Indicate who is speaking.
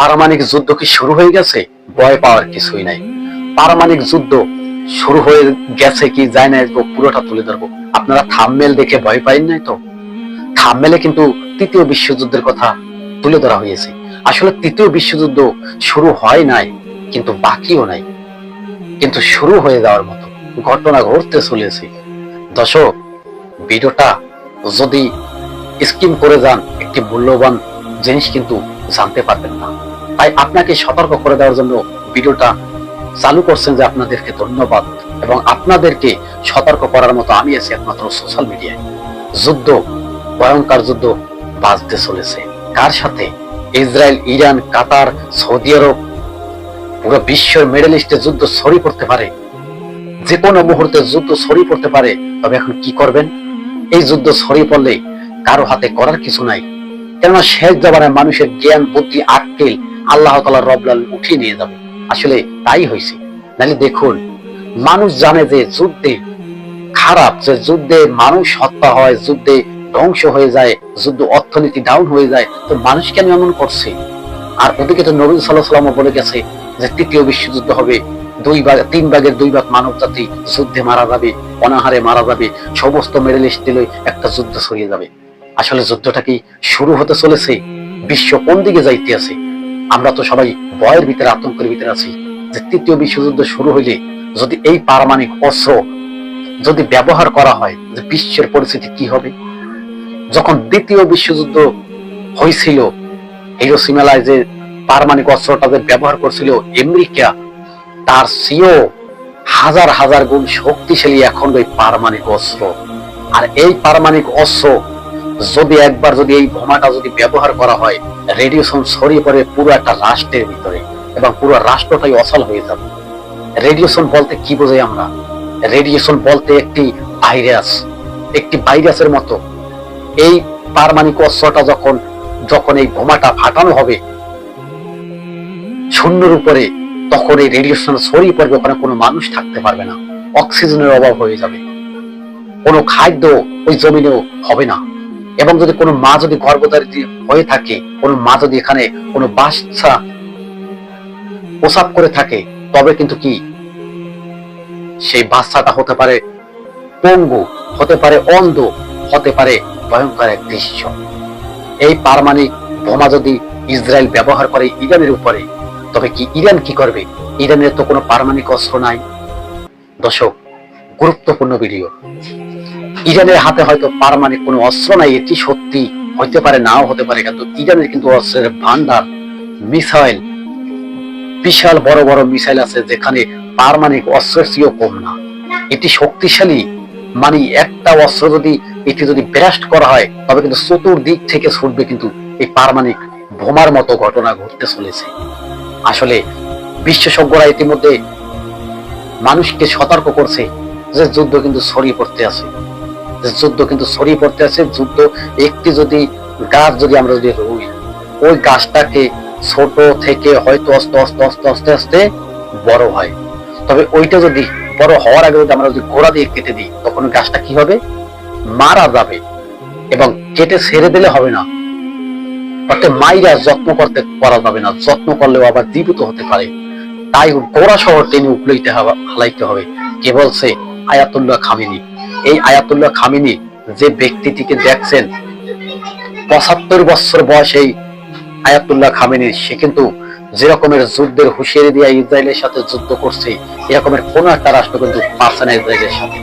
Speaker 1: পারমাণবিক যুদ্ধ কি শুরু হয়ে গেছে? ভয় পাওয়ার কিছুই নাই। পারমাণবিক যুদ্ধ শুরু হয়ে গেছে কি যায় না পুরোটা তুলে ধরবো। আপনারা থামমেল দেখে ভয় পাইন নাই তো? থামমেলে কিন্তু তৃতীয় বিশ্বযুদ্ধের কথা তুলে ধরা হয়েছে। আসলে তৃতীয় বিশ্বযুদ্ধ শুরু হয় নাই, কিন্তু বাকিও নাই। কিন্তু শুরু হয়ে যাওয়ার মতো ঘটনা ঘটতে চলেছে। দর্শক, ভিডিওটা যদি স্কিম করে যান, একটি মূল্যবান জিনিস কিন্তু জানতে পারবেন না। তাই আপনাকে সতর্ক করে দেওয়ার জন্য ভিডিওটা চালু করছেন যে আপনাদেরকে ধন্যবাদ এবং আপনাদেরকে সতর্ক করার মতো আমি আছি একমাত্র সোশ্যাল মিডিয়ায় যুদ্ধ, ভয়ঙ্কর যুদ্ধ বাজতে চলেছে। কার সাথে? Israel, Iran, Qatar, Saudi Arabia বিশ্বের মিডল ইস্টে যুদ্ধ ছড়িয়ে পড়তে পারে। যে কোনো মুহূর্তে যুদ্ধ ছড়িয়ে পড়তে পারে, তবে এখন কি করবেন? এই যুদ্ধ ছড়িয়ে পড়লে কারও হাতে করার কিছু নাই। কেননা শেষ জবানের মানুষের জ্ঞান, বুদ্ধি, আক্কেল আল্লাহ তালা রবলাল উঠিয়ে নিয়ে যাবে। আসলে তাই হয়েছে। নাহলে দেখুন, মানুষ জানে যে যুদ্ধে খারাপ, যে যুদ্ধে মানুষ হত্যা হয়, যুদ্ধে ধ্বংস হয়ে যায়, যুদ্ধ অর্থনীতি ডাউন হয়ে যায়, তো মানুষ কেন এমন করছে? আর ওদিকে তো নবী সাল্লাহ সাল্লামও বলে গেছে যে তৃতীয় বিশ্বযুদ্ধ হবে। দুই ভাগ, তিন ভাগের দুই ভাগ মানব জাতি যুদ্ধে মারা যাবে, অনাহারে মারা যাবে, সমস্ত মেডেল দিলে একটা যুদ্ধ ছড়িয়ে যাবে। আসলে যুদ্ধটা কি শুরু হতে চলেছে? বিশ্ব কোন দিকে যাইতে আছে? আমরা তো সবাই ভয়ের ভিতরে, আতঙ্কের ভিতরে আছি যে তৃতীয় বিশ্বযুদ্ধ শুরু হইলে যদি এই পারমাণবিক অস্ত্র যদি ব্যবহার করা হয়, যে বিশ্বের পরিস্থিতি কি হবে? যখন দ্বিতীয় বিশ্বযুদ্ধ হয়েছিল হিরোসিমালায় যে পারমাণবিক অস্ত্রটা যে ব্যবহার করছিল আমেরিকা, তার সিও হাজার হাজার গুণ শক্তিশালী এখন ওই পারমাণবিক অস্ত্র। আর এই পারমাণবিক অস্ত্র যদি একবার যদি এই বোমাটা যদি ব্যবহার করা হয় রেডিয়েশন ছড়িয়ে পড়ে পুরো একটা রাষ্ট্রের ভিতরে এবং পুরো রাষ্ট্রটাই অচল হয়ে যাবে। রেডিয়েশন বলতে কি বোঝাই আমরা? রেডিয়েশন বলতে একটি ভাইরাস একটি ভাইরাসের মতো। এই পারমাণবিক অস্ত্রটা যখন যখন এই বোমাটা ফাটানো হবে, শূন্যের উপরে, তখন এই রেডিয়েশন ছড়িয়ে পড়বে, ওখানে কোনো মানুষ থাকতে পারবে না। অক্সিজেনের অভাব হয়ে যাবে। কোনো খাদ্য ওই জমিনেও হবে না। এবং যদি কোনো মা যদি গর্ভধারিত হয়ে থাকে, কোনো মা যদি এখানে কোনো বাচ্চা প্রসাব করে থাকে, তবে কিন্তু কি সেই বাচ্চাটা হতে পারে পঙ্গু, হতে পারে অন্ধ, হতে পারে ভয়ঙ্কর এক দৃশ্য। এই পারমাণবিক বোমা যদি ইসরায়েল ব্যবহার করে ইরানের উপরে, তবে কি ইরান কি করবে? ইরানের তো কোনো পারমাণবিক অস্ত্র নাই। দর্শক, গুরুত্বপূর্ণ ভিডিও। ইরানের হাতে হয়তো পারমাণবিক কোনো অস্ত্র নাই, এটি সত্যি হইতে পারে, নাও হতে পারে, কিন্তু ইরানের কিন্তু অস্ত্রের ভান্ডার মিসাইল, বিশাল বড় বড় মিসাইল আছে যেখানে পারমাণবিক অস্ত্রের চেয়েও কম না। এটি শক্তিশালী মানে একটা অস্ত্র যদি এটি যদি ব্যাস্ট করা হয়, তবে কিন্তু চতুর্দিক থেকে ছুটবে কিন্তু এই পারমাণবিক বোমার মতো ঘটনা ঘটতে চলেছে। আসলে বিশেষজ্ঞরা ইতিমধ্যে মানুষকে সতর্ক করছে যে যুদ্ধ কিন্তু ছড়িয়ে পড়তে আছে। যুদ্ধ কিন্তু ছড়িয়ে পড়তে আছে। যুদ্ধ একটি যদি গাছ যদি আমরা যদি রুই, ওই গাছটাকে ছোট থেকে হয়তো আস্তে আস্তে আস্তে আস্তে আস্তে বড় হয়। তবে ওইটা যদি বড় হওয়ার আগে যদি আমরা যদি গোড়া দিয়ে কেটে দিই, তখন গাছটা কি হবে? মারা যাবে এবং কেটে ছেড়ে দিলে হবে না। অর্থাৎ মাইরা যত্ন করতে করা যাবে না। যত্ন করলেও আবার জীবিত হতে পারে। তাই গোড়া শহর টেনে উকলাইতে হবে হালাইতে হবে। কে বলছে আয়াতুল্লাহ খামিনি। এই আয়াতুল্লাহ খামিনি যে ব্যক্তিটিকে দেখছেন, পঁচাত্তর বছর বয়স এই আয়াতুল্লাহ খামিনি, সে কিন্তু যেরকমের যুদ্ধের হুঁশিয়ারি দিয়ে ইসরায়েলের সাথে যুদ্ধ করছে এরকমের কোন একটা রাষ্ট্র কিন্তু পারছে না ইসরায়েলের সাথে।